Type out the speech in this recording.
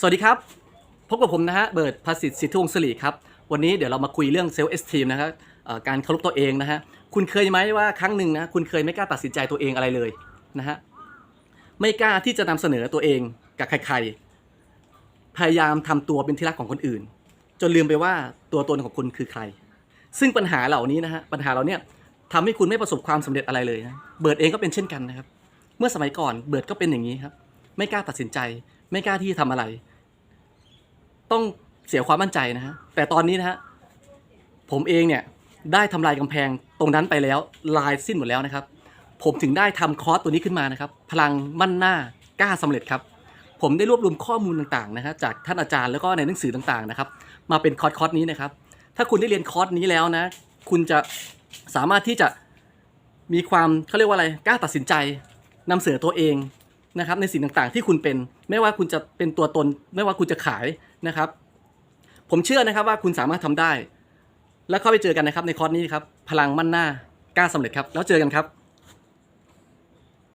สวัสดีครับ พบกับผมนะฮะ เบิร์ดภาสิทธิ์สิทธิวงศ์สิริครับ วันนี้เดี๋ยวเรามาคุยเรื่องเซลล์เอสทีมนะครับการเคารพตัวเองนะฮะ คุณเคยไหมว่าครั้งหนึ่งนะ คุณเคยไม่กล้าตัดสินใจตัวเองอะไรเลยนะฮะ ไม่กล้าที่จะนำเสนอตัวเองกับใครๆ พยายามทำตัวเป็นที่รักของคนอื่น จนลืมไปว่าตัวตนของคุณคือใคร ซึ่งปัญหาเหล่านี้นะฮะ ปัญหาเหล่าเนี้ยทำให้คุณไม่ประสบความสำเร็จอะไรเลยนะ เบิร์ดเองก็เป็นเช่นกันนะครับ เมื่อสมัยก่อนเบิร์ดก็เป็นอย่างนี้ครับ ไม่กล้าตัดสินใจ ไม่กล้าที่จะทำอะไร ต้องเสียความมั่นใจนะฮะแต่ตอนนี้นะฮะผมเองเนี่ยได้ทำลายกำแพงตรงนั้นไปแล้วลายสิ้นหมดแล้วนะครับ ผมถึงได้ทำคอร์สตัวนี้ขึ้นมานะครับ พลังมั่นหน้ากล้าสำเร็จครับ ผมได้รวบรวมข้อมูลต่างๆนะฮะจากท่านอาจารย์แล้วก็ในหนังสือต่างๆนะครับ มาเป็นคอร์สคอร์สนี้นะครับ ถ้าคุณได้เรียนคอร์สนี้แล้วนะ คุณจะสามารถที่จะมีความเขาเรียกว่าอะไรกล้าตัดสินใจนำเสนอตัวเอง นะครับในสิ่งต่างๆ ที่คุณเป็น ไม่ว่าคุณจะเป็นตัวตน ไม่ว่าคุณจะขายนะครับ ผมเชื่อนะครับว่าคุณสามารถทำได้ แล้วเข้าไปเจอกันนะครับในคอร์สนี้ครับพลังมั่นหน้ากล้าสำเร็จครับ แล้วเจอกันครับ